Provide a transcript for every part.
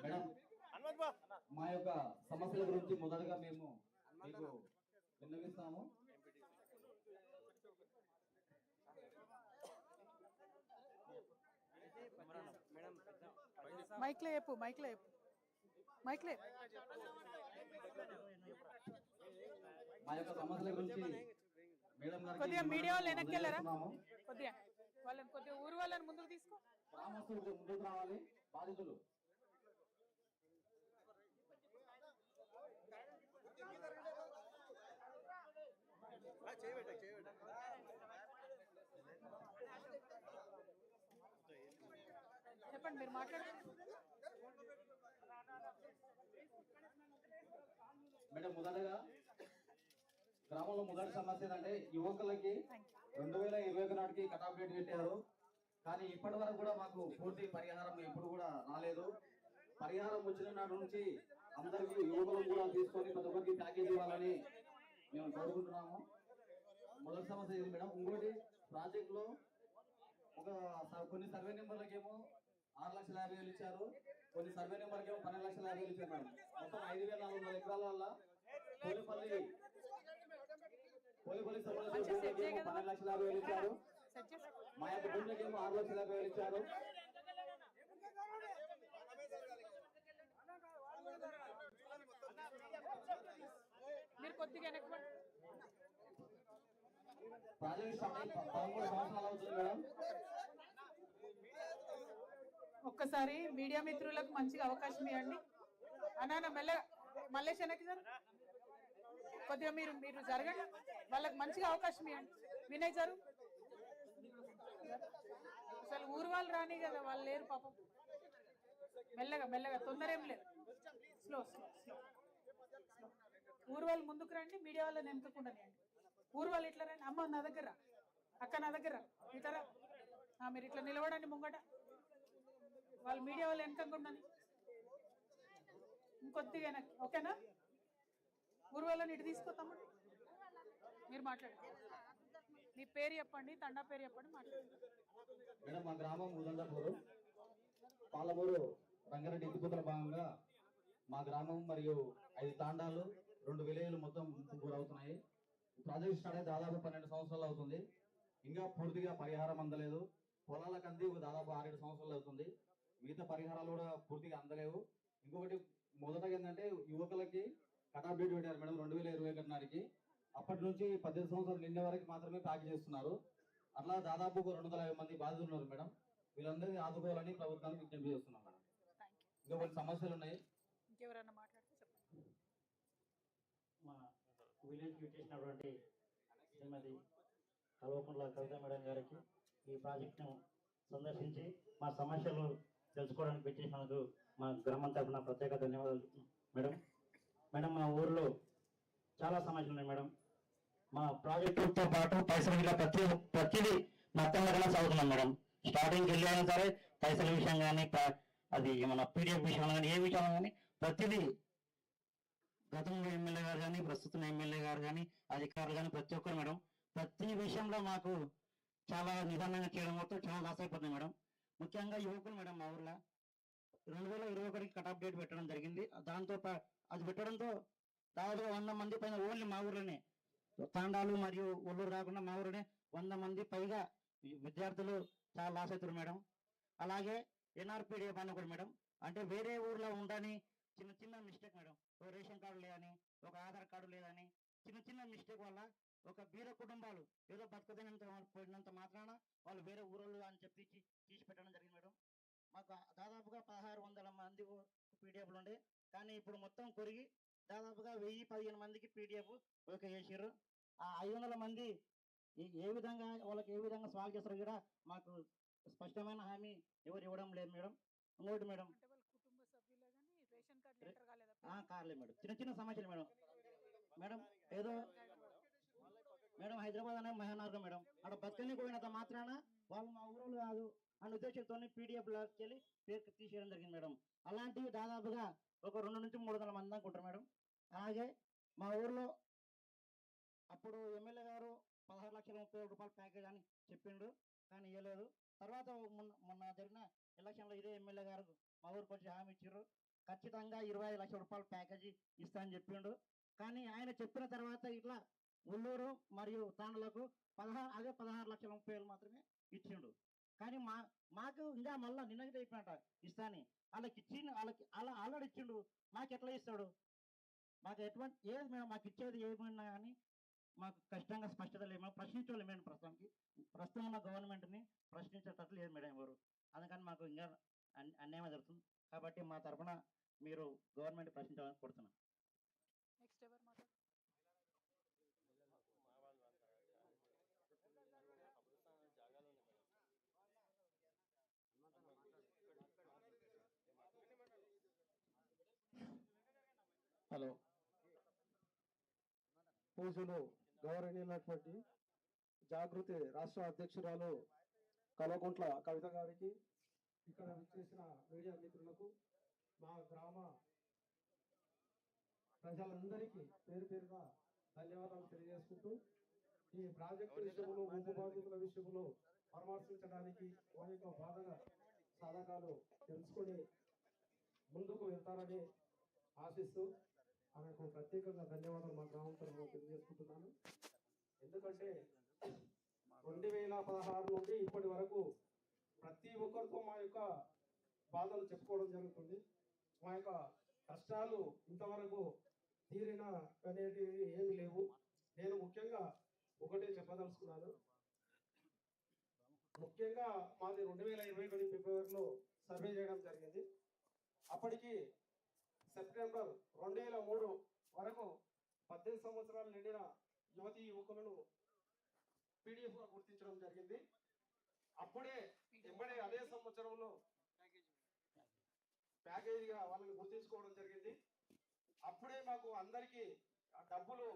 Madam మా యొక్క సమస్యల గురించి మొదటగా మేము మీకు విన్నవిస్తాము. మైక్లో చెప్పు మైక్లో చెప్పు మైక్లో చెప్పు. మా యొక్క సమస్యల గురించి మేడం గారికి కొద్దిగా మీడియా వాళ్ళు వెనక్కి వెళ్ళారా. కొద్దిగా వాళ్ళని కొద్దిగా ఊరు వాళ్ళని ముందుకు తీసుకో గ్రామస్తులు ముందుకు రావాలి బాధితులు చెప్పండి మీరు మాట్లాడండి మేడం మొదటగా గ్రామంలో మొదటి సమస్య ఏంటంటే యువకులకి రెండు వేల ఇరవై ఒక నాటికి కటాఫ్ డేట్ పెట్టారు. కానీ ఇప్పటి వరకు కూడా మాకు పూర్తి పరిహారం ఎప్పుడు కూడా రాలేదు. పరిహారం వచ్చిన నాటి నుంచి అందరికీ యువకులు కూడా తీసుకొని ప్రతి ఒక్కరికి ప్యాకేజ్ ఇవ్వాలని మేము కోరుకుంటున్నాము. మొదటి సమస్య ఇది మేడం ఇంకోటి ప్రాజెక్ట్లో ఒక కొన్ని సర్వే నెంబర్లకేమో ఆరు లక్షల యాభై వేలు ఇచ్చారు. కొన్ని సర్వే నెంబర్కి ఏమో పన్నెండు లక్షల యాభై వేలు ఇచ్చారు మేడం. మొత్తం ఐదు వేల నాలుగు వందల ఎకరాల వల్ల పోలిపల్లి పోలిపల్లి పన్నెండు లక్షల యాభై వేలు ఇచ్చారు. మా యొక్క భూమికి ఏమో ఆరు లక్షల యాభై వేలు ఇచ్చారు. మీరు కొద్దిగా పదమూడు సంవత్సరాలు అవుతుంది మేడం. ఒక్కసారి మీడియా మిత్రులకు మంచిగా అవకాశం ఇవ్వండి. అన్నా మెల్లగా మల్లేష్ వెనక్కి సార్. కొద్దిగా మీరు మీరు జరగండి. వాళ్ళకి మంచిగా అవకాశం ఇవ్వండి. వినయ్ జరు అసలు ఊరు వాళ్ళు రాని కదా వాళ్ళు లేరు పాపం. మెల్లగా మెల్లగా తొందర ఏం లేదు. స్లో స్లో స్లో ఊరు వాళ్ళు ముందుకు రండి మీడియా వాళ్ళని ఎంతకుండా రండి ఊరు వాళ్ళు ఇట్లా రండి. అమ్మ నా దగ్గర అక్క నా దగ్గర ఇతరా ఆ, మీరు ఇట్లా నిలబడండి ముంగట. వాళ్ళు మీడియా వాళ్ళు వెనకంగా ఉండని ఇంకొద్దిగా వెనక్కి. ఓకేనా? ఊరు వాళ్ళని ఇటు తీసుకొస్తామండి మీరు మాట్లాడండి. మీ పేరు చెప్పండి తండా పేరు చెప్పండి మాట్లాడండి. మేడం మా గ్రామం ఉదండపూరు. పాలమూరు రంగారెడ్డి ఎత్తిపోతల భాగంగా మా గ్రామం మరియు ఐదు తాండాలు రెండు విలేజ్లు మొత్తం గురవుతున్నాయి ప్రాజెక్ట్ స్టార్ట్ అయ్యి దాదాపు పన్నెండు సంవత్సరాలు అవుతుంది. ఇంకా పూర్తిగా పరిహారం అందలేదు. పొలాలకు అంది ఒక దాదాపు ఆరేడు సంవత్సరాలు అవుతుంది. మిగతా పరిహారాలు కూడా పూర్తిగా అందలేవు. ఇంకొకటి మొదటగా ఏంటంటే యువకులకి కటాఫ్ డేట్ పెట్టారు మేడం రెండు వేల ఇరవై ఒకటి నాటికి. అప్పటి నుంచి పద్దెనిమిది సంవత్సరాలు నిండే వరకు మాత్రమే ప్యాక్ చేస్తున్నారు. అట్లా దాదాపు రెండు వందల యాభై మంది బాధితులు ఉన్నారు మేడం. వీళ్ళందరినీ ఆదుకోవాలని ప్రభుత్వానికి విజ్ఞప్తి చేస్తున్నాం మేడం. ఇంకా కొన్ని సమస్యలు ఉన్నాయి? ఇంకెవరన్నా మాట్లాడితే చెప్పండి. మా శ్రీమతి కల్వకుంట్ల కవిత మేడం గారికి ఈ ప్రాజెక్టును సందర్శించి మా సమస్యలు తెలుసుకోవడానికి పెట్టేసినందుకు మా గ్రామం తరఫున ప్రత్యేక ధన్యవాదాలు మేడం మేడం మా ఊర్లో చాలా సమస్యలు ఉన్నాయి మేడం. మా ప్రాజెక్టుతో పాటు పైసలు ఇలా ప్రతి ప్రతిదీ మొత్తంగా సాగుతున్నాం మేడం. స్టార్టింగ్ వెళ్ళినా సరే పైసల విషయం కానీ అది మన పీడిఎఫ్ విషయంలో కానీ ఏ విషయంలో కానీ ప్రతిదీ గతంలో ఎమ్మెల్యే గారు కానీ ప్రస్తుతం ఎమ్మెల్యే గారు కానీ అధికారులు కానీ ప్రతి ఒక్కరు మేడం. ప్రతి విషయంలో మాకు చాలా నిదానంగా చేయడం మొత్తం చాలా లాస్ అయిపోతుంది మేడం. ముఖ్యంగా యువకులు మేడం మా ఊర్లో. రెండు వేల ఇరవై ఒకటికి కట్ ఆఫ్ డేట్ పెట్టడం జరిగింది. దాంతో పా- అది పెట్టడంతో దాదాపు వంద మంది పైన ఓన్లీ మా ఊర్లోనే. తాండాలు మరియు ఒళ్ళూరు రాకుండా మా ఊరినే వంద మంది పైగా విద్యార్థులు చాలా లాస్ అవుతారు మేడం. అలాగే ఎన్ఆర్పిడిఏ పని కూడా మేడం. అంటే వేరే ఊర్లో ఉండని చిన్న చిన్న మిస్టేక్ మేడం. ఒక రేషన్ కార్డు లేదని ఒక ఆధార్ కార్డు లేదని చిన్న చిన్న మిస్టేక్ వల్ల ఒక బీద కుటుంబాలు ఏదో బతకదనంత పోయినంత మాత్రాన వాళ్ళు వేరే ఊరోళ్ళు అని చెప్పి తీసి పెట్టడం జరిగింది మేడం. మాకు దాదాపుగా పదహారు వందల మంది పీడిఎఫ్లు ఉండే. కానీ ఇప్పుడు మొత్తం కొరిగి దాదాపుగా వెయ్యి పదిహేను మందికి పీడిఎఫ్ ఓకే చేసారు ఆ ఐదు వందల మంది ఏ- విధంగా వాళ్ళకి ఏ విధంగా సాల్వ్ చేస్తారో కూడా మాకు స్పష్టమైన హామీ ఎవరు ఇవ్వడం లేదు మేడం. ఇంకోటి మేడం. కుటుంబ సభ్యులే కానీ రేషన్ కార్డు కాలేదా? మేడం. చిన్న చిన్న సమస్యలు మేడం. మేడం ఏదో మేడం హైదరాబాద్ అనే మహానగరం మేడం. అక్కడ బతుకని పోయినంత మాత్రాన వాళ్ళు మా ఊరోళ్ళు కాదు. అనే ఉద్దేశంతో పీడిఎఫ్ లాకి వెళ్ళి పేరు తీసేయడం జరిగింది మేడం. అలాంటివి దాదాపుగా ఒక రెండు నుంచి మూడు వందల మంది అనుకుంటారు మేడం. అలాగే మా ఊర్లో అప్పుడు ఎమ్మెల్యే గారు పదహారు లక్షల ముప్పై వేల రూపాయల ప్యాకేజ్ అని చెప్పిండు కానీ ఇవ్వలేదు తర్వాత మొన్న మొన్న జరిగిన ఎలక్షన్లో ఇదే ఎమ్మెల్యే గారు మా ఊరికి వచ్చి హామీ ఇచ్చారు ఖచ్చితంగా ఇరవై ఐదు లక్షల రూపాయల ప్యాకేజీ ఇస్తా అని చెప్పిండు. కానీ ఆయన చెప్పిన తర్వాత ఇట్లా ఉల్లూరు మరియు తాండలకు పదహారు అదే పదహారు లక్షల ముప్పై వేలు మాత్రమే ఇచ్చిండు కానీ మా మాకు ఇంకా మళ్ళీ నిన్నగితే అయిపోయినట ఇస్తాని వాళ్ళకి ఇచ్చి వాళ్ళకి అలా ఆల్రెడీ ఇచ్చిండు మాకు ఎట్లా ఇస్తాడు మాకు ఎటువంటి ఏది మేము మాకు ఇచ్చేది ఏమైనా కానీ మాకు కష్టంగా స్పష్టత లేదు మేము ప్రశ్నించలేము మేడం ప్రస్తుతానికి ప్రస్తుతం ఉన్న గవర్నమెంట్ని ప్రశ్నించేటట్లు లేదు మేడం ఎవరు అందుకని మాకు ఇంకా అన్- అన్యాయం జరుగుతుంది కాబట్టి మా తరఫున మీరు గవర్నమెంట్ ప్రశ్నించాలని కొడుతున్నాను హలో. పూజలు గౌరవనీయులైనటువంటి జాగృతి రాష్ట్ర అధ్యక్షురాలు కల్వకుంట్ల కవిత గారికి ఇక్కడ చేసిన మీడియా మిత్రులకు మా గ్రామ ప్రజలందరికీ పేరు పేరుగా ధన్యవాదాలు తెలియజేసుకుంటూ ఈ ప్రాజెక్టు విషయంలో ముందు బాధితుల విషయంలో పరామర్శించడానికి అనేక యొక్క సాధకాలు తెలుసుకొని ముందుకు వెళ్తారని ఆశిస్తూ ఆమెకు ప్రత్యేకంగా ధన్యవాదాలు మా గ్రామం తరఫున తెలియజేసుకుంటున్నాను. ఎందుకంటే రెండు వేల పదహారు నుండి ఇప్పటి వరకు ప్రతి ఒక్కరితో మా యొక్క బాధలు చెప్పుకోవడం జరుగుతుంది. మా యొక్క కష్టాలు ఇంతవరకు తీరిన అనేటివి ఏమి లేవు. నేను ముఖ్యంగా ఒకటే చెప్పదలుచుకున్నాను. ముఖ్యంగా మాది రెండు వేల ఇరవై ఒకటి ఫిబ్రవరిలో సర్వే చేయడం జరిగింది. అప్పటికి సెప్టెంబర్ రెండు వేల మూడు వరకు పద్దెనిమిది సంవత్సరాలు నిండిన యువతి యువకులను పీడిఎఫ్గా గుర్తించడం జరిగింది. అప్పుడే ఎంబడే అదే సంవత్సరంలో ప్యాకేజీగా వాళ్ళని గుర్తించుకోవడం జరిగింది. అప్పుడే మాకు అందరికీ ఆ డబ్బులు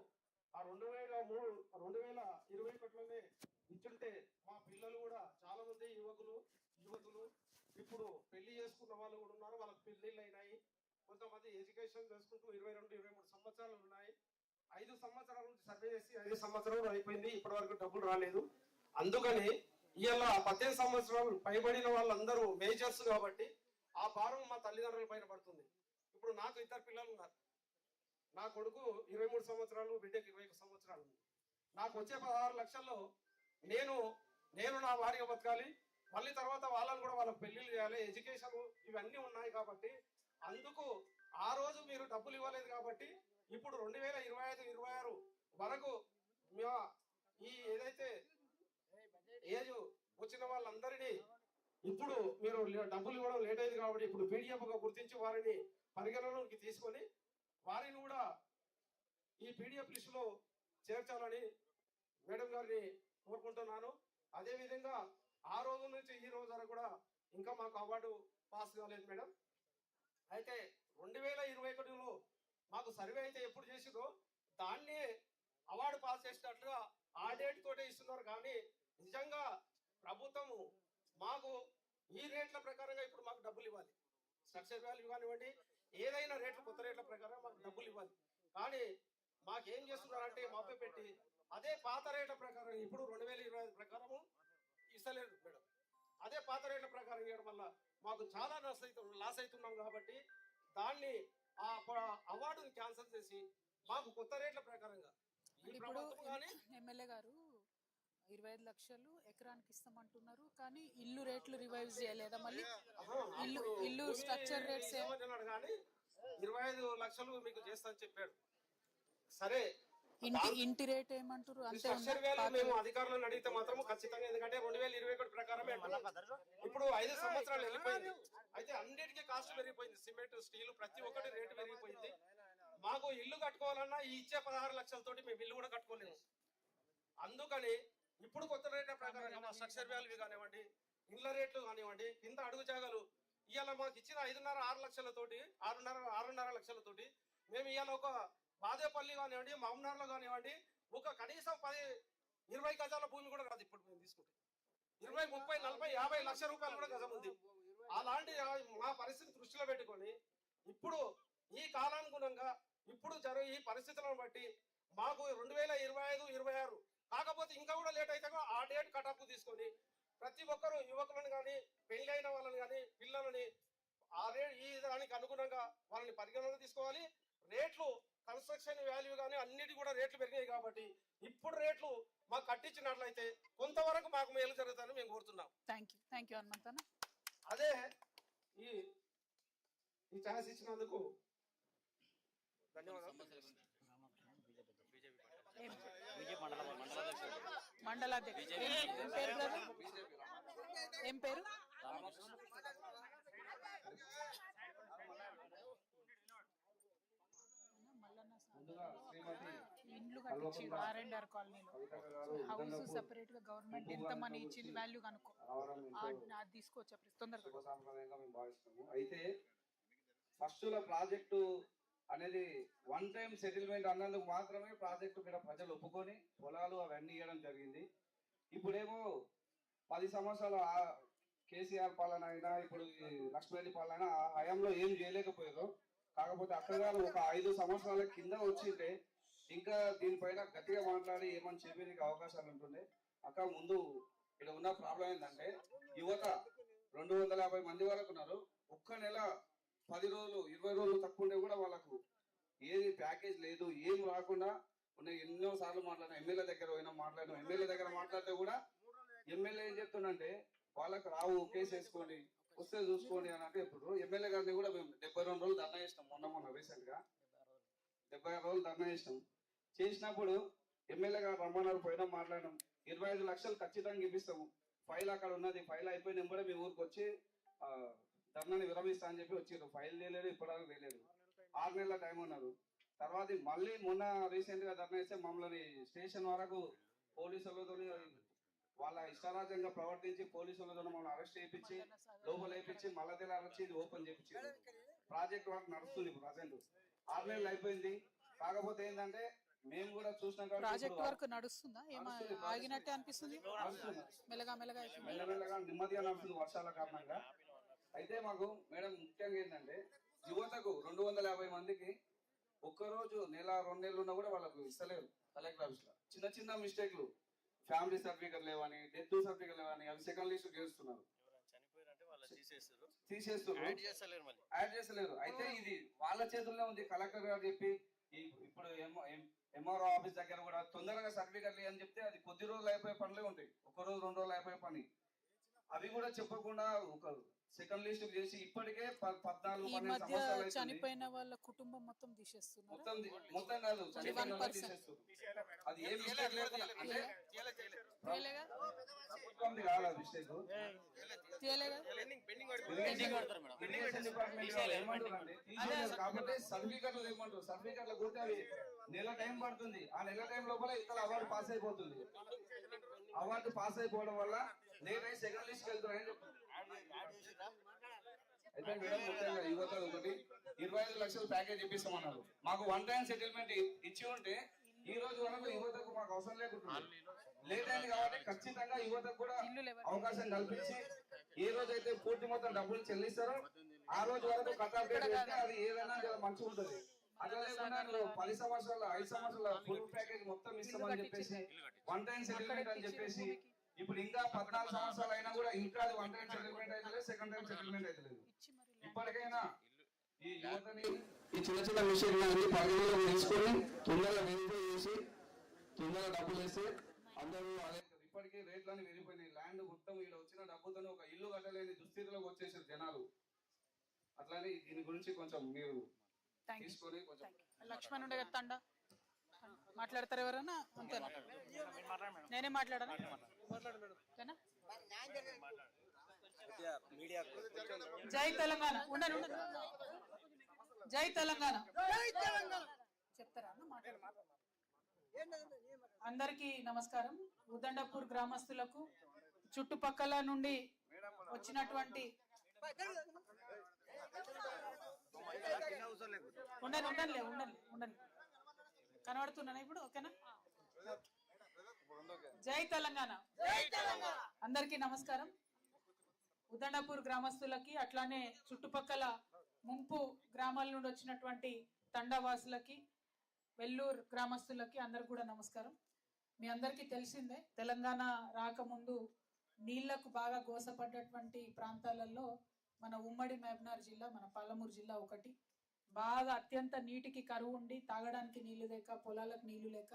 ఆ రెండు వేల మూడు రెండు వేల ఇరవై ఒకటిలోనే ఇచ్చుంటే మా పిల్లలు కూడా చాలా మంది యువకులు యువతులు ఇప్పుడు పెళ్ళి చేసుకున్న వాళ్ళు కూడా ఉన్నారు. వాళ్ళకి పెళ్ళిళ్ళు అయినాయి. కొంతమంది ఎడ్యుకేషన్ చేసుకుంటూ ఇరవై రెండు ఇరవై మూడు సంవత్సరాలు ఉన్నాయి. ఐదు సంవత్సరాల నుంచి సర్వే చేసి ఐదు సంవత్సరాలు అయిపోయింది. ఇప్పటి వరకు డబ్బులు రాలేదు. అందుకని ఇవాళ పద్దెనిమిది సంవత్సరాలు పైబడిన వాళ్ళందరూ మేజర్స్ కాబట్టి ఆ భారం మా తల్లిదండ్రుల పైన పడుతుంది. ఇప్పుడు నాకు ఇద్దరు పిల్లలు ఉన్నారు. నా కొడుకు ఇరవై మూడు సంవత్సరాలు బిడ్డకి ఇరవై ఒక సంవత్సరాలు నాకు వచ్చే పదహారు లక్షల్లో నేను నేను నా భార్య బతకాలి. మళ్ళీ తర్వాత వాళ్ళని కూడా వాళ్ళకి పెళ్ళిళ్ళు చేయాలి. ఎడ్యుకేషన్ ఇవన్నీ ఉన్నాయి కాబట్టి అందుకు ఆ రోజు మీరు డబ్బులు ఇవ్వలేదు కాబట్టి ఇప్పుడు రెండు వేల ఇరవై ఐదు ఇరవై ఆరు వరకు ఈ ఏదైతే ఏజ్ వచ్చిన వాళ్ళందరినీ ఇప్పుడు మీరు డబ్బులు ఇవ్వడం లేట్ అయింది కాబట్టి ఇప్పుడు పీడిఎఫ్ గుర్తించి వారిని పరిగణలోకి తీసుకొని వారిని కూడా ఈ పీడిఎఫ్ లిస్టులో చేర్చాలని మేడం గారిని కోరుకుంటున్నాను. అదేవిధంగా ఆ రోజు నుంచి ఈ రోజు వరకు కూడా ఇంకా మాకు అవార్డు పాస్ కాలేదు మేడం. అయితే రెండు వేల ఇరవై ఒకటిలో మాకు సర్వే అయితే ఎప్పుడు చేసిందో దాన్నే అవార్డు పాస్ చేసినట్లుగా ఆ డేట్ తోటే ఇస్తున్నారు. కానీ నిజంగా ప్రభుత్వము మాకు ఈ రేట్ల ప్రకారంగా ఇప్పుడు మాకు డబ్బులు ఇవ్వాలి. స్ట్రక్చర్ వాల్యూ కానివ్వండి ఏదైనా రేట్లు కొత్త రేట్ల ప్రకారం మాకు డబ్బులు ఇవ్వాలి. కానీ మాకేం చేస్తున్నారంటే మభ్య పెట్టి అదే పాత రేట్ల ప్రకారం ఇప్పుడు రెండు వేల ఇరవై ఐదు ప్రకారము ఇస్తలేదు మేడం. అదే పాత రేట్ల ప్రకారం ఇవ్వడం వల్ల మాకు చాలా లాస్ అవుతున్నాం లాస్ అవుతున్నాం కాబట్టి దాన్ని ఆ అవార్డుని క్యాన్సిల్ చేసి మాకు కొత్త రేట్ల ప్రకారంగా ఇప్పుడు ఎమ్మెల్యే గారు ఇరవై ఐదు లక్షలు ఎకరానికి ఇస్తామంటున్నారు. కానీ ఇల్లు రేట్లు రివైవ్ చేయలేదా మళ్ళీ? ఇల్లు ఇల్లు స్ట్రక్చర్ రేట్స్ ఏం- ఇవ్వమన్నాడు కానీ ఇరవై ఐదు లక్షలు మీకు చేస్తా చెప్పాడు. సరే ఇంటి ఇంటి రేట్ ఏమంటారు మేము అధికారులను అడిగితే మాత్రం ఖచ్చితంగా ఎందుకంటే రెండు వేల ఇరవై ఒకటి ప్రకారమే. ఇప్పుడు ఐదు సంవత్సరాలు వెళ్ళిపోయింది. అయితే అన్నిటికీ కాస్ట్ పెరిగిపోయింది. సిమెంట్ స్టీల్ ప్రతి ఒక్కటి రేటు పెరిగిపోయింది. మాకు ఇల్లు కట్టుకోవాలన్నా ఈ ఇచ్చే పదహారు లక్షలతోటి మేము ఇల్లు కూడా కట్టుకోలేము. అందుకని ఇప్పుడు కొత్త రేట్ల ప్రకారంగా మా స్ట్రక్చర్ వాల్యూ కానివ్వండి ఇండ్ల రేట్లు కానివ్వండి కింద అడుగు జాగాలు ఇవాళ మాకు ఇచ్చిన ఐదున్నర ఆరు లక్షలతోటి ఆరున్నర ఆరున్నర లక్షలతోటి మేము ఇవాళ ఒక బాదేపల్లి కానివ్వండి మహమ్నార్లో కానివ్వండి ఒక కనీసం పది ఇరవై గజాల భూమి కూడా కాదు ఇప్పుడు మేము తీసుకుంటే. ఇరవై ముప్పై నలభై యాభై లక్షల రూపాయలు కూడా గజం ఉంది. అలాంటి మా పరిస్థితి దృష్టిలో పెట్టుకొని ఇప్పుడు ఈ కాలానుగుణంగా ఇప్పుడు జరిగే ఈ పరిస్థితులను బట్టి మాకు రెండు వేల ఇరవై ఐదు ఇరవై ఆరు కాకపోతే ఇంకా కూడా లేట్ అయితే ఆ డేట్ కటప్ తీసుకొని ప్రతి ఒక్కరు యువకులను కానీ పెళ్ళి అయిన వాళ్ళని కానీ పిల్లలని ఆ రేట్ ఈ దానికి అనుగుణంగా వాళ్ళని పరిగణన తీసుకోవాలి. రేట్లు కన్స్ట్రక్షన్ వాల్యూ కానీ అన్నిటి కూడా రేట్లు పెరిగాయి కాబట్టి ఇప్పుడు రేట్లు మాకు కట్టించినట్లయితే కొంతవరకు మాకు మేలు జరుగుతుందని మేము కోరుతున్నాం. థ్యాంక్ యూ థ్యాంక్ యూ అదే ఈ ఈ ఛాన్స్ ఇచ్చినందుకు ధన్యవాదాలు. ఏం? మండలాధ్యక్షుడు. ఏం ఏం పేరు brother? ఏం పేరు? ఇండ్లు కట్టించి ఆర్ అండ్ ఆర్ కాలనీలో. హౌస్ సెపరేట్గా గవర్నమెంట్ ఎంత మనీ ఇచ్చింది వాల్యూ కనుక్కో. అది తీసుకోవచ్చు తొందరగా. అయితే ఫస్టుల ప్రాజెక్టు అనేది వన్ టైం సెటిల్మెంట్ అన్నందుకు మాత్రమే ప్రాజెక్టు మీద ప్రజలు ఒప్పుకొని పొలాలు అవన్నీ ఇవ్వడం జరిగింది. ఇప్పుడేమో పది సంవత్సరాల కేసీఆర్ పాలన అయినా ఇప్పుడు ఈ లక్ష్మీరెడ్డి పాలన అయినా ఆ హయాంలో ఏం చేయలేకపోయారు కాకపోతే అక్కగారు ఒక ఐదు సంవత్సరాల కింద వచ్చింటే ఇంకా దీనిపైన గట్టిగా మాట్లాడి ఏమని చెప్పేందుకు అవకాశాలు ఉంటుండే. అక్క ముందు ఇక్కడ ఉన్న ప్రాబ్లం ఏంటంటే యువత రెండు వందల యాభై మంది వరకు ఉన్నారు. ఒక్క నెల పది రోజులు ఇరవై రోజులు తక్కువ ఉంటే కూడా వాళ్ళకు ఏది ప్యాకేజ్ లేదు ఏం రాకుండా ఉన్న ఎన్నో సార్లు మాట్లాడిన ఎమ్మెల్యే దగ్గర పోయినా మాట్లాడినా ఎమ్మెల్యే దగ్గర మాట్లాడితే కూడా ఎమ్మెల్యే ఏం చెప్తుండంటే వాళ్ళకి రావు కేసు వేసుకోండి వస్తే చూసుకోండి అని అంటే ఇప్పుడు ఎమ్మెల్యే గారిని కూడా మేము డెబ్బై రెండు రోజులు ధర్నా చేసినాం మొన్న మొన్న రీసెంట్గా డెబ్బై ఆరు రోజులు ధర్నా చేసినాం. చేసినప్పుడు ఎమ్మెల్యే గారు రమ్మన్నారు పోయినా మాట్లాడడం ఇరవై ఐదు లక్షలు ఖచ్చితంగా ఇప్పిస్తాము. ఫైల్ అక్కడ ఉన్నది. ఫైల్ అయిపోయిన కూడా మీ ఊరికి వచ్చి ధర్నాన్ని ధర్నాని విరమిస్తా అని చెప్పి వచ్చారు ఫైల్ చేయలేదు ఇప్పటివరకు తెలియదు ఆరు నెలల టైం ఉన్నారు తర్వాత మళ్ళీ మొన్న రీసెంట్గా ధర్నా ఇస్తే మమ్మల్ని స్టేషన్ వరకు పోలీసులతో వాళ్ళ ఇష్టారాజ్యంగా ప్రవర్తించి పోలీసులతో మమ్మల్ని అరెస్ట్ చేయించి లోపల వేయించి మళ్ళా తెల్లారి ఇది ఓపెన్ చేయించి ప్రాజెక్ట్ వర్క్ నడుస్తుంది ప్రజెంట్. ఆరు నెలలు అయిపోయింది. కాకపోతే ఏంటంటే మేము కూడా చూసినాం కాబట్టి ప్రాజెక్ట్ వర్క్ నడుస్తుందా? ఆగినట్టే అనిపిస్తుంది. మెల్లగా మెల్లగా. మెల్లమెల్లగా నెమ్మదిగా నడుస్తుంది వర్షాల కారణంగా. అయితే మాకు మేడం ముఖ్యంగా ఏంటంటే యువతకు రెండు వందల యాభై మందికి ఒక్కరోజు నెల రెండు నెలలు ఉన్నా కూడా వాళ్ళకు ఇస్తలేరు కలెక్టర్ ఆఫీస్లో చిన్న చిన్న మిస్టేక్లు. ఫ్యామిలీ సర్టిఫికెట్ లేవని డెత్ సర్టిఫికెట్ లేవని అవి సెకండ్ లిస్ట్ చేస్తున్నారు చనిపోయారంటే వాళ్ళు తీసేస్తారు. యాడ్ చేస్తలేరు అయితే ఇది వాళ్ళ చేతుల్లో ఉంది. కలెక్టర్ గారు చెప్పి ఈ ఇప్పుడు ఎంఆర్ఓ ఆఫీస్ దగ్గర కూడా తొందరగా సర్టిఫికెట్లు అని చెప్తే అది కొద్ది రోజులు అయిపోయే పనులే ఉంటాయి. ఒక రోజు రెండు రోజులు అయిపోయే పని. అవి కూడా చెప్పకుండా ఒక సెకండ్ లిస్ట్ చేసి ఇప్పటికే ప- పద్నాలుగు ఈ పన్నెండు మధ్య. చనిపోయిన వాళ్ళ కుటుంబం మొత్తం తీసేస్తున్నారు. మొత్తం మొత్తం కాదు చనిపోయిన వాళ్ళని 1%. తీసేస్తారు. అది ఏ మిస్టేక్ అంటే ప్రభుత్వంది కాదు ఆ తీసేయలేదు కాబట్టి సర్టిఫికెట్లు ఏమంటారు సర్టిఫికెట్లు కొడితే అవి నెల టైం పడుతుంది. ఆ నెల టైం లోపల ఇక్కడ అవార్డు పాస్ అయిపోతుంది. అవార్డు పాస్ అయిపోవడం వల్ల లేట్ సెకండ్ లిస్ట్ వెళ్తారని యువత ఒకటి. ఇరవై ఐదు లక్షల ప్యాకేజ్ ఇప్పిస్తామన్నారు. మాకు వన్ టైం సెటిల్మెంట్ ఇచ్చి ఉంటే ఈ రోజు వరకు యువతకు మాకు అవసరం లేకుండా లేట్ అయింది కాబట్టి ఖచ్చితంగా యువతకు కూడా అవకాశం కల్పించి ఏ రోజు అయితే పూర్తి మొత్తం డబ్బులు చెల్లిస్తారో. ఆ రోజు వరకు కట్ అది ఏదైనా చాలా మంచిగా ఉంటుంది. అట్లా లేకుండా పది సంవత్సరాల ఐదు సంవత్సరాల ఫుల్ ప్యాకేజ్ మొత్తం ఇస్తామని చెప్పేసి వన్ టైం సెటిల్మెంట్ అని చెప్పేసి ఇప్పుడు ఇంకా పద్నాలుగు సంవత్సరాలు అయినా కూడా ఇంకా అది వన్ టైం సెటిల్మెంట్ అయితే సెకండ్ టైం సెటిల్మెంట్ అయితే లేదు. ఇప్పటికైనా ఈ యువతని ఈ చిన్న చిన్న మిషన్ అన్ని పరిగణలో తీసుకొని తొందరగా వెరిఫై చేసి తొందరగా డబ్బులు వేస్తే అందరూ అదే ఇప్పటికే రేట్లన్నీ పెరిగిపోయినాయి. ల్యాండ్ మొత్తం ఇక్కడ వచ్చిన డబ్బుతో ఒక ఇల్లు కట్టలేని దుస్థితిలోకి వచ్చేసారు జనాలు. అట్లానే దీని గురించి కొంచెం మీరు తీసుకొని కొంచెం లక్ష్మణ్ ఉండే కదా తండ మాట్లాడతారు ఎవరైనా అంతేనా నేనే మాట్లాడనా జై తెలంగాణ. ఉండను జై తెలంగాణ. చెప్తారా? అందరికీ నమస్కారం. ఉదండపూర్ గ్రామస్తులకు చుట్టుపక్కల నుండి వచ్చినటువంటి ఉండండి ఉండండి ఉండండి ఉండండి. కనబడుతున్నానా ఇప్పుడు? ఓకేనా? జై తెలంగాణ. అందరికీ నమస్కారం. ఉదండపూర్ గ్రామస్తులకి అట్లానే చుట్టుపక్కల ముంపు గ్రామాల నుండి వచ్చినటువంటి తండావాసులకి వెల్లూరు గ్రామస్తులకి అందరికి కూడా నమస్కారం. మీ అందరికీ తెలిసిందే తెలంగాణ రాకముందు నీళ్ళకు బాగా గోసపడ్డటువంటి ప్రాంతాలలో మన ఉమ్మడి మహబూబ్నగర్ జిల్లా మన పాలమూరు జిల్లా ఒకటి. బాగా అత్యంత నీటికి కరువు ఉండి తాగడానికి నీళ్ళు లేక పొలాలకు నీళ్ళు లేక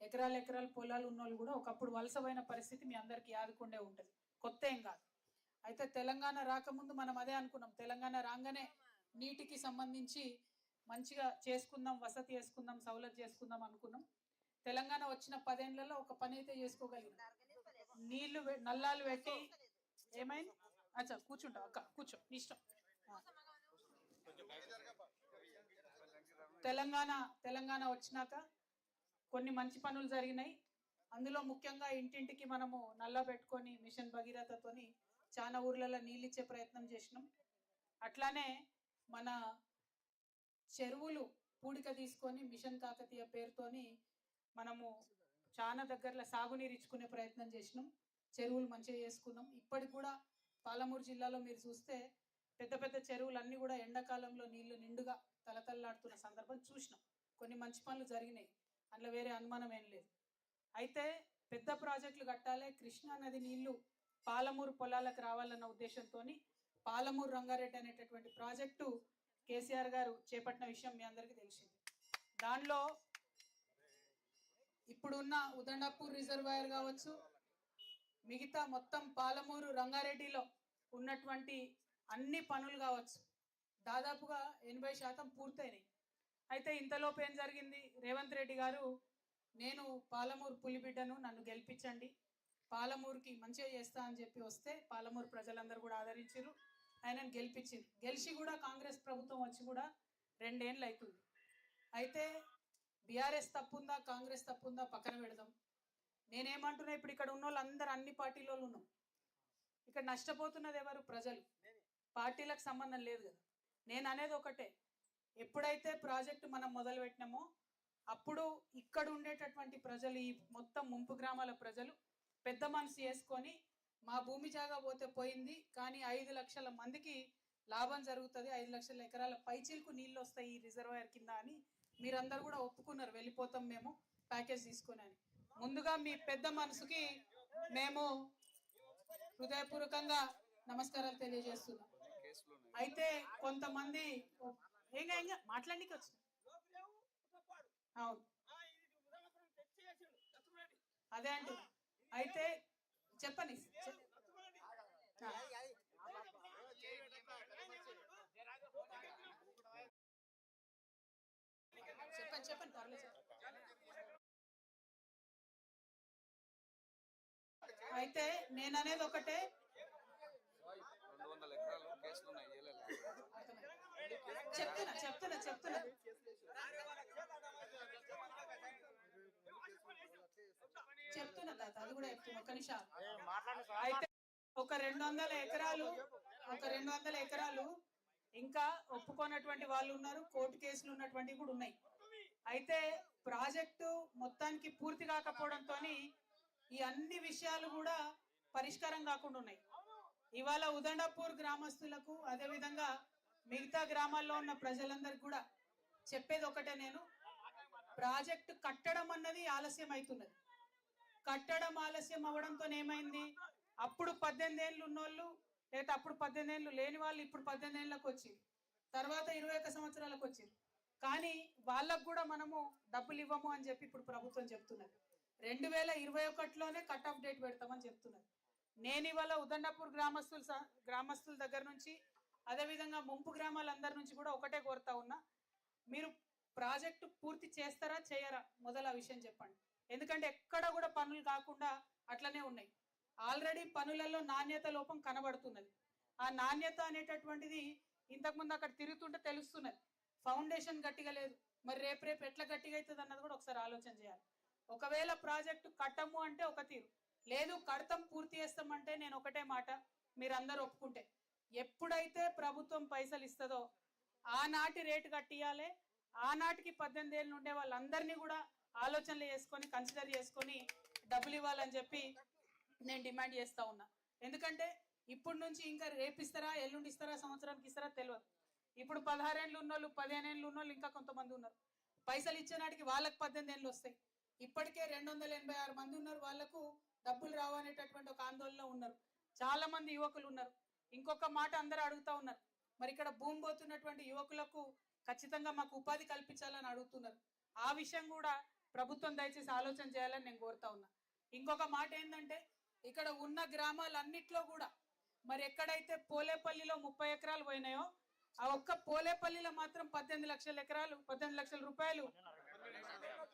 ఎకరాల ఎకరాల పొలాలు ఉన్న వాళ్ళు కూడా ఒకప్పుడు వలసమైన పరిస్థితి మీ అందరికీ ఆదుకుండే ఉంటుంది. కొత్త ఏం కాదు. అయితే తెలంగాణ రాకముందు మనం అదే అనుకున్నాం. తెలంగాణ రాగానే నీటికి సంబంధించి మంచిగా చేసుకుందాం వసతి చేసుకుందాం సౌలత్ చేసుకుందాం అనుకున్నాం. తెలంగాణ వచ్చిన పదేళ్ళలో ఒక పని అయితే చేసుకోగలిగిన. నీళ్ళు నల్లాలు పెట్టి ఏమైంది? అచ్చా కూర్చుంటావు అక్క కూర్చో ఇష్టం ఆ. తెలంగాణ తెలంగాణ వచ్చినాక కొన్ని మంచి పనులు జరిగినాయి. అందులో ముఖ్యంగా ఇంటింటికి మనము నల్ల పెట్టుకొని మిషన్ భగీరథతోని చాలా ఊర్లలో నీళ్ళు ఇచ్చే ప్రయత్నం చేసినాం. అట్లానే మన చెరువులు పూడిక తీసుకొని మిషన్ కాకతీయ పేరుతోని మనము చాలా దగ్గరలో సాగునీరు ఇచ్చుకునే ప్రయత్నం చేసినాం. చెరువులు మంచిగా చేసుకున్నాం. ఇప్పటికి కూడా పాలమూరు జిల్లాలో మీరు చూస్తే పెద్ద పెద్ద చెరువులన్నీ కూడా ఎండాకాలంలో నీళ్ళు నిండుగా తలతల్లాడుతున్న సందర్భం చూసినాం. కొన్ని మంచి పనులు జరిగినాయి. అందులో వేరే అనుమానం ఏం లేదు. అయితే పెద్ద ప్రాజెక్టులు కట్టాలి కృష్ణా నది నీళ్ళు పాలమూరు పొలాలకు రావాలన్న ఉద్దేశంతో పాలమూరు రంగారెడ్డి అనేటటువంటి ప్రాజెక్టు కేసీఆర్ గారు చేపట్టిన విషయం మీ అందరికీ తెలిసింది. దానిలో ఇప్పుడున్న ఉదండపూర్ రిజర్వాయర్ కావచ్చు మిగతా మొత్తం పాలమూరు రంగారెడ్డిలో ఉన్నటువంటి అన్ని పనులు కావచ్చు. దాదాపుగా ఎనభై శాతం పూర్తయినాయి. అయితే ఇంతలోపు ఏం జరిగింది? రేవంత్ రెడ్డి గారు నేను పాలమూరు పులిబిడ్డను నన్ను గెలిపించండి. పాలమూరుకి మంచిగా చేస్తా అని చెప్పి వస్తే పాలమూరు ప్రజలందరూ కూడా ఆదరించారు ఆయనను గెలిపించింది. గెలిచి కూడా కాంగ్రెస్ ప్రభుత్వం వచ్చి కూడా రెండేళ్ళు అవుతుంది అయితే బీఆర్ఎస్ తప్పుందా? కాంగ్రెస్ తప్పుందా? పక్కన పెడదాం. నేనేమంటున్నా ఇప్పుడు ఇక్కడ ఉన్న వాళ్ళు అందరు అన్ని పార్టీలలో ఉన్నాం. ఇక్కడ నష్టపోతున్నది ఎవరు? ప్రజలు. పార్టీలకు సంబంధం లేదు కదా. నేను అనేది ఒకటే. ఎప్పుడైతే ప్రాజెక్టు మనం మొదలు పెట్టినామో అప్పుడు ఇక్కడ ఉండేటటువంటి ప్రజలు ఈ మొత్తం ముంపు గ్రామాల ప్రజలు పెద్ద మనసు వేసుకొని మా భూమి జాగా పోతే పోయింది కానీ ఐదు లక్షల మందికి లాభం జరుగుతుంది ఐదు లక్షల ఎకరాల పైచీలకు నీళ్ళు వస్తాయి ఈ రిజర్వాయర్ కింద అని మీరందరూ కూడా ఒప్పుకున్నారు. వెళ్ళిపోతాం మేము ప్యాకేజ్ తీసుకుని అని. ముందుగా మీ పెద్ద మనసుకి మేము హృదయపూర్వకంగా నమస్కారాలు తెలియజేస్తున్నాం. అయితే కొంతమంది ఏంగా ఏంగా మాట్లాడికి వచ్చిన అవును. అదే అంటు అయితే చెప్పని చెప్పండి. చెప్పండి పర్లేదు చెప్పండి. అయితే నేను అనేది ఒకటే రెండు వందల ఎకరాలు కేసులు ఉన్నాయి ఇయ్యలేదు. చెప్తున్నా చెప్తున్నా చెప్తున్నా. చెప్తున్నా తాత అది కూడా చెప్తున్నా ఒక నిమిషం అయితే ఒక రెండు వందల ఎకరాలు ఒక రెండు వందల ఎకరాలు ఇంకా ఒప్పుకోనటువంటి వాళ్ళు ఉన్నారు కోర్టు కేసులు ఉన్నటువంటి కూడా ఉన్నాయి. అయితే ప్రాజెక్టు మొత్తానికి పూర్తి కాకపోవడంతో ఈ అన్ని విషయాలు కూడా పరిష్కారం కాకుండా ఉన్నాయి. ఇవాళ ఉదండపూర్ గ్రామస్తులకు అదే విధంగా మిగతా గ్రామాల్లో ఉన్న ప్రజలందరికీ కూడా చెప్పేది ఒకటే నేను. ప్రాజెక్టు కట్టడం అన్నది ఆలస్యం అవుతున్నది కట్టడం ఆలస్యం అవ్వడంతో ఏమైంది? అప్పుడు పద్దెనిమిది ఏళ్ళు ఉన్నోళ్ళు లేదా అప్పుడు పద్దెనిమిది ఏళ్ళు లేని వాళ్ళు ఇప్పుడు పద్దెనిమిది ఏళ్ళకి వచ్చింది తర్వాత ఇరవై ఒక్క సంవత్సరాలకు వచ్చింది కానీ వాళ్ళకు కూడా మనము డబ్బులు ఇవ్వము అని చెప్పి ఇప్పుడు ప్రభుత్వం చెప్తున్నది. రెండు వేల ఇరవై ఒకటిలోనే కట్ ఆఫ్ డేట్ పెడతామని చెప్తున్నది. నేను ఇవాళ ఉదండపూర్ గ్రామస్తుల గ్రామస్తుల దగ్గర నుంచి అదేవిధంగా ముంపు గ్రామాలందరి నుంచి కూడా ఒకటే కోరుతా ఉన్నా మీరు ప్రాజెక్టు పూర్తి చేస్తారా చేయరా మొదల విషయం చెప్పండి. ఎందుకంటే ఎక్కడ కూడా పనులు కాకుండా అట్లనే ఉన్నాయి. ఆల్రెడీ పనులలో నాణ్యత లోపం కనబడుతున్నది. ఆ నాణ్యత అనేటటువంటిది ఇంతకుముందు అక్కడ తిరుగుతుంటే తెలుస్తున్నది. ఫౌండేషన్ గట్టిగా లేదు. మరి రేపు రేపు ఎట్లా గట్టిగా అవుతుంది అన్నది కూడా ఒకసారి ఆలోచన చేయాలి. ఒకవేళ ప్రాజెక్టు కట్టము అంటే ఒక తీరు. లేదు కడతాం పూర్తి చేస్తామంటే నేను ఒకటే మాట మీరందరూ ఒప్పుకుంటే. ఎప్పుడైతే ప్రభుత్వం పైసలు ఇస్తుందో ఆనాటి రేటు కట్టియాలి. ఆనాటికి పద్దెనిమిది ఏళ్ళు ఉండే వాళ్ళందరినీ కూడా ఆలోచనలు చేసుకొని కన్సిడర్ చేసుకొని డబ్బులు ఇవ్వాలని చెప్పి నేను డిమాండ్ చేస్తా ఉన్నా. ఎందుకంటే ఇప్పటి నుంచి ఇంకా రేపిస్తారా ఎల్లుండి ఇస్తారా సంవత్సరానికి ఇస్తారా తెలియదు ఇప్పుడు పదహారేళ్ళు ఉన్నోళ్ళు పదిహేను ఏళ్ళు ఉన్నోళ్ళు ఇంకా కొంతమంది ఉన్నారు. పైసలు ఇచ్చే నాటికి వాళ్ళకి పద్దెనిమిది ఏళ్ళు వస్తాయి. ఇప్పటికే రెండు వందల ఎనభై ఆరు మంది ఉన్నారు. వాళ్ళకు డబ్బులు రావనేటటువంటి ఒక ఆందోళన ఉన్నారు. చాలా మంది యువకులు ఉన్నారు. ఇంకొక మాట అందరూ అడుగుతా ఉన్నారు. మరి ఇక్కడ భూమి పోతున్నటువంటి యువకులకు ఖచ్చితంగా మాకు ఉపాధి కల్పించాలని అడుగుతున్నారు. ఆ విషయం కూడా ప్రభుత్వం దయచేసి ఆలోచన చేయాలని నేను కోరుతా ఉన్నా. ఇంకొక మాట ఏంటంటే ఇక్కడ ఉన్న గ్రామాలన్నిట్లో కూడా మరి ఎక్కడైతే పోలేపల్లిలో ముప్పై ఎకరాలు పోయినాయో ఆ ఒక్క పోలేపల్లిలో మాత్రం పద్దెనిమిది లక్షల ఎకరాలు పద్దెనిమిది లక్షల రూపాయలు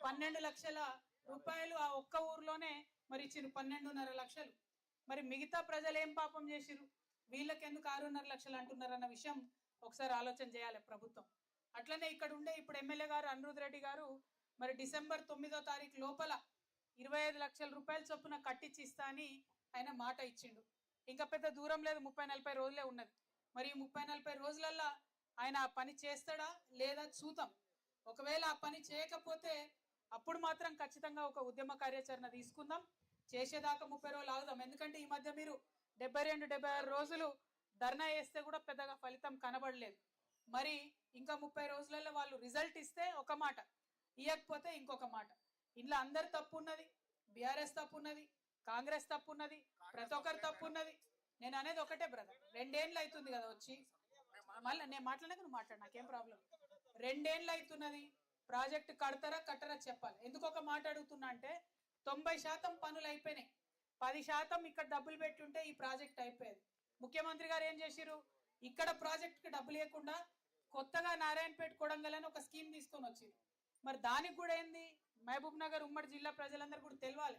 పన్నెండు లక్షల రూపాయలు ఆ ఒక్క ఊర్లోనే మరి ఇచ్చిన పన్నెండున్నర లక్షలు. మరి మిగతా ప్రజలు ఏం పాపం చేసిరు వీళ్ళకెందుకు ఆరున్నర లక్షలు అంటున్నారన్న విషయం ఒకసారి ఆలోచన చేయాలి ప్రభుత్వం. అట్లనే ఇక్కడ ఉండే ఇప్పుడు ఎమ్మెల్యే గారు అనిరుద్ రెడ్డి గారు మరి డిసెంబర్ తొమ్మిదో తారీఖు లోపల ఇరవై ఐదు లక్షల రూపాయల చొప్పున కట్టించి ఇస్తా అని ఆయన మాట ఇచ్చిండు. ఇంకా పెద్ద దూరం లేదు ముప్పై నలభై రోజులే ఉన్నది. మరి ముప్పై నలభై రోజులల్లో ఆయన ఆ పని చేస్తాడా లేదా చూద్దాం. ఒకవేళ ఆ పని చేయకపోతే అప్పుడు మాత్రం ఖచ్చితంగా ఒక ఉద్యమ కార్యాచరణ తీసుకుందాం. చేసేదాకా ముప్పై రోజులు ఆగుదాం. ఎందుకంటే ఈ మధ్య మీరు డెబ్బై రెండు డెబ్బై ఆరు రోజులు ధర్నా చేస్తే కూడా పెద్దగా ఫలితం కనబడలేదు. మరి ఇంకా ముప్పై రోజులలో వాళ్ళు రిజల్ట్ ఇస్తే ఒక మాట ఇవ్వకపోతే ఇంకొక మాట. ఇంట్లో అందరు తప్పు ఉన్నది బీఆర్ఎస్ తప్పు ఉన్నది కాంగ్రెస్ తప్పు ఉన్నది ప్రతి ఒక్కరు తప్పు ఉన్నది. నేను అనేది ఒకటే బ్రదర్ రెండేళ్ళు అవుతుంది కదా వచ్చి. మళ్ళీ నేను మాట్లాడక నువ్వు మాట్లాడు నాకేం ప్రాబ్లం రెండేళ్ళు అవుతున్నది ప్రాజెక్ట్ కడతారా కట్టరా చెప్పాలి. ఎందుకు ఒక మాట అడుగుతున్నా అంటే తొంభై శాతం పనులు అయిపోయినాయి. పది శాతం ఇక్కడ డబ్బులు పెట్టుంటే ఈ ప్రాజెక్ట్ అయిపోయేది. ముఖ్యమంత్రి గారు ఏం చేసిరు ఇక్కడ ప్రాజెక్ట్కి డబ్బులు లేకుండా కొత్తగా నారాయణపేట కొడంగల్ అని ఒక స్కీమ్ తీసుకొని వచ్చింది మరి దానికి కూడా ఏంది? మహబూబ్ నగర్ ఉమ్మడి జిల్లా ప్రజలందరూ కూడా తెలియాలి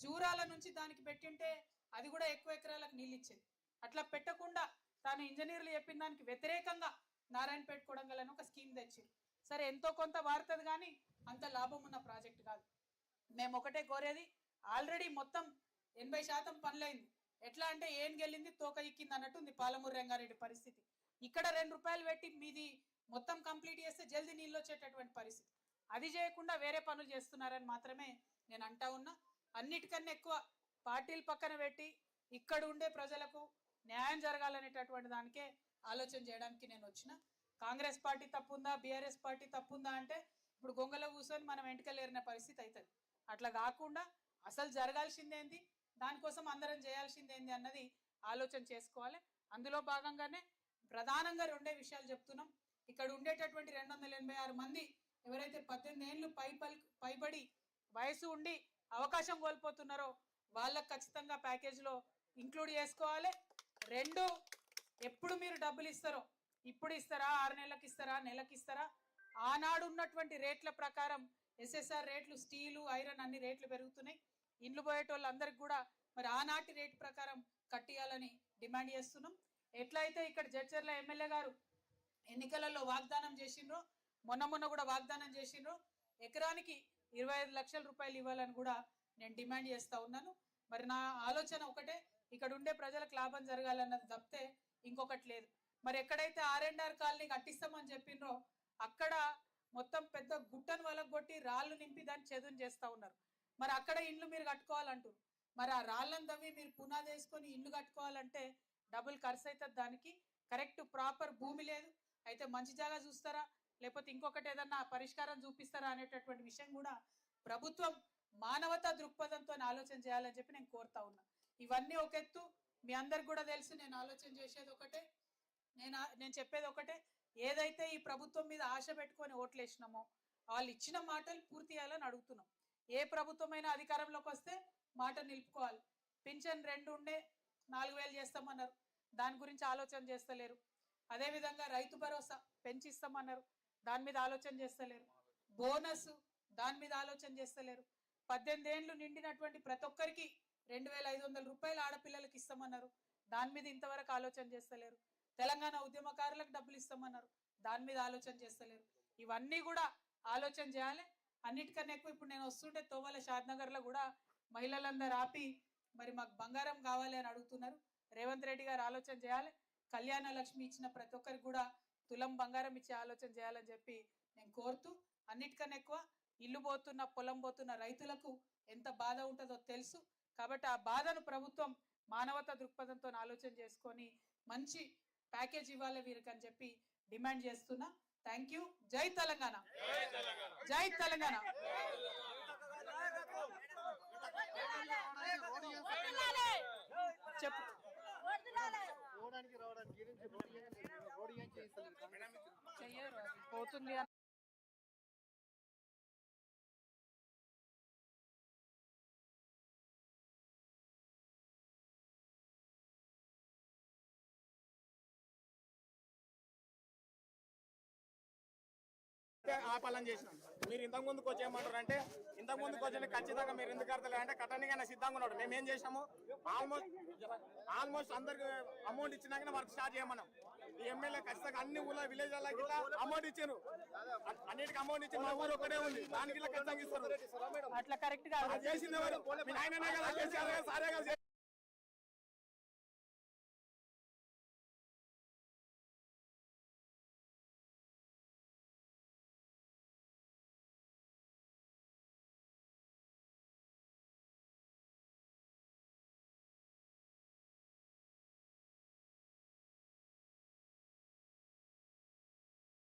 జూరాల నుంచి దానికి పెట్టింటే అది కూడా ఎక్కువ ఎకరాలకు నీళ్ళు ఇచ్చేది. అట్లా పెట్టకుండా తాను ఇంజనీర్లు చెప్పిన దానికి వ్యతిరేకంగా నారాయణపేట కొడంగల్ అని ఒక స్కీమ్ తెచ్చింది సరే ఎంతో కొంత వారుతుంది కానీ అంత లాభం ఉన్న ప్రాజెక్ట్ కాదు. మేము ఒకటే కోరేది ఆల్రెడీ మొత్తం ఎనభై శాతం పనులైంది. ఎట్లా అంటే ఏం గెలింది? తోక ఇక్కింది అన్నట్టు ఉంది పాలమూరు రంగారెడ్డి పరిస్థితి. ఇక్కడ రెండు రూపాయలు పెట్టి మీది మొత్తం కంప్లీట్ చేస్తే జల్దీ నీళ్ళు వచ్చేటటువంటి పరిస్థితి. అది చేయకుండా వేరే పనులు చేస్తున్నారని మాత్రమే నేను అంటా ఉన్నా. అన్నిటికన్నా ఎక్కువ పార్టీలు పక్కన పెట్టి ఇక్కడ ఉండే ప్రజలకు న్యాయం జరగాలనేటటువంటి దానికే ఆలోచన చేయడానికి నేను వచ్చిన. కాంగ్రెస్ పార్టీ తప్పుందా? బీఆర్ఎస్ పార్టీ తప్పుందా అంటే ఇప్పుడు గొంగలో కూర్చొని మనం వెంటకలేరిన పరిస్థితి అవుతుంది. అట్లా కాకుండా అసలు జరగాల్సిందేంది? దానికోసం అందరం చేయాల్సిందేంది అన్నది ఆలోచన చేసుకోవాలి. అందులో భాగంగానే ప్రధానంగా రెండే విషయాలు చెప్తున్నాం. ఇక్కడ ఉండేటటువంటి రెండు వందల ఎనభై ఆరు మంది ఎవరైతే పద్దెనిమిది ఏళ్ళు పైపల్ పైబడి వయసు ఉండి అవకాశం కోల్పోతున్నారో వాళ్ళకు ఖచ్చితంగా ప్యాకేజ్లో ఇంక్లూడ్ చేసుకోవాలి. రెండు ఎప్పుడు మీరు డబ్బులు ఇస్తారో ఇప్పుడు ఇస్తారా ఆరు నెలలకు ఇస్తారా నెలకి ఇస్తారా ఆనాడు ఉన్నటువంటి రేట్ల ప్రకారం ఎస్ఎస్ఆర్ రేట్లు స్టీలు ఐరన్ అన్ని రేట్లు పెరుగుతున్నాయి. ఇండ్లు పోయేటోళ్ళందరికి కూడా మరి ఆనాటి రేట్ ప్రకారం కట్టియాలని డిమాండ్ చేస్తున్నాం. ఎట్లయితే ఇక్కడ జడ్చర్ల ఎమ్మెల్యే గారు ఎన్నికలలో వాగ్దానం చేసిండ్రో మొన్న మొన్న కూడా వాగ్దానం చేసిండ్రో ఎకరానికి ఇరవై ఐదు లక్షల రూపాయలు ఇవ్వాలని కూడా నేను డిమాండ్ చేస్తా ఉన్నాను. మరి నా ఆలోచన ఒకటే ఇక్కడ ఉండే ప్రజలకు లాభం జరగాలన్నది తప్పితే ఇంకొకటి లేదు. మరి ఎక్కడైతే ఆర్ అండ్ ఆర్ కాలనీ కట్టిస్తామని చెప్పిండ్రో అక్కడ మొత్తం పెద్ద గుట్టను వలగొట్టి రాళ్ళు నింపి దాన్ని చెదును చేస్తా ఉన్నారు. మరి అక్కడ ఇండ్లు మీరు కట్టుకోవాలంటారు మరి ఆ రాళ్ళని తవ్వి మీరు పునాది వేసుకొని ఇల్లు కట్టుకోవాలంటే డబుల్ ఖర్చు అవుతుంది దానికి. కరెక్ట్ ప్రాపర్ భూమి లేదు. అయితే మంచి జాగా చూస్తారా? లేకపోతే ఇంకొకటి ఏదన్నా పరిష్కారం చూపిస్తారా అనేటటువంటి విషయం కూడా ప్రభుత్వం మానవతా దృక్పథంతో ఆలోచన చేయాలని చెప్పి నేను కోరుతా ఉన్నా. ఇవన్నీ ఒక ఎత్తు. మీ అందరికి కూడా తెలుసు నేను ఆలోచన చేసేది ఒకటే. నేను నేను చెప్పేది ఒకటే. ఏదైతే ఈ ప్రభుత్వం మీద ఆశ పెట్టుకొని ఓట్లేసినామో వాళ్ళు ఇచ్చిన మాటలు పూర్తి చేయాలని అడుగుతున్నాం. ఏ ప్రభుత్వమైనా అధికారంలోకి వస్తే మాట నిలుపుకోవాలి. పింఛన్ రెండు ఉండే నాలుగు వేలు చేస్తామన్నారు. దాని గురించి ఆలోచన చేస్తలేరు. అదేవిధంగా రైతు భరోసా పెంచిస్తామన్నారు. దాని మీద ఆలోచన చేస్తలేరు. బోనస్ దాని మీద ఆలోచన చేస్తలేరు. పద్దెనిమిది ఏళ్ళు నిండినటువంటి ప్రతి ఒక్కరికి రెండు వేల ఐదు వందల రూపాయలు ఆడపిల్లలకి ఇస్తామన్నారు. దాని మీద ఇంతవరకు ఆలోచన చేస్తలేరు. తెలంగాణ ఉద్యమకారులకు డబ్బులు ఇస్తామన్నారు. దాని మీద ఆలోచన చేస్తలేరు. ఇవన్నీ కూడా ఆలోచన చేయాలి. అన్నిటికన్నా ఎక్కువ ఇప్పుడు నేను వస్తుంటే తోవల షాద్నగర్లో కూడా మహిళలందరూ ఆపి మరి మాకు బంగారం కావాలి అని అడుగుతున్నారు. రేవంత్ రెడ్డి గారు ఆలోచన చేయాలి. కళ్యాణ లక్ష్మి ఇచ్చిన ప్రతి ఒక్కరికి కూడా తులం బంగారం ఇచ్చే ఆలోచన చేయాలని చెప్పి నేను కోరుతూ అన్నిటికన్నా ఎక్కువ ఇల్లు పోతున్న పొలం పోతున్న రైతులకు ఎంత బాధ ఉంటుందో తెలుసు. కాబట్టి ఆ బాధను ప్రభుత్వం మానవతా దృక్పథంతో ఆలోచన చేసుకొని మంచి ప్యాకేజ్ ఇవ్వాలి వీరికి అని చెప్పి డిమాండ్ చేస్తున్నా. థ్యాంక్ యూ జై తెలంగాణ జై తెలంగాణ చెప్పు. పోతుంది అని ఆపాలని చేసినాం. మీరు ఇంతకు ముందుకు వచ్చేయమంటారు అంటే ఇంతకు ముందుకు వచ్చి ఖచ్చితంగా మీరు ఎందుకు కడతలే అంటే కట్టడానికి సిద్ధంగా ఉన్నాడు. మేము ఏం చేసాము ఆల్మోస్ట్ ఆల్మోస్ట్ అందరికి అమౌంట్ ఇచ్చినాకనే వర్క్ స్టార్ట్ చేయమన్నాం. ఈ ఎమ్మెల్యే ఖచ్చితంగా అన్ని ఊళ్ళో విలేజ్ అమౌంట్ ఇచ్చారు అన్నిటికి అమౌంట్ ఇచ్చి మా ఊరు ఒకటే ఉంది. దానికి ఖచ్చితంగా ఇస్తారు. అట్లా కరెక్ట్ చేసింది ఎవరు మీ నాయననే కదా కేసీఆర్ గారు, సారే కదా.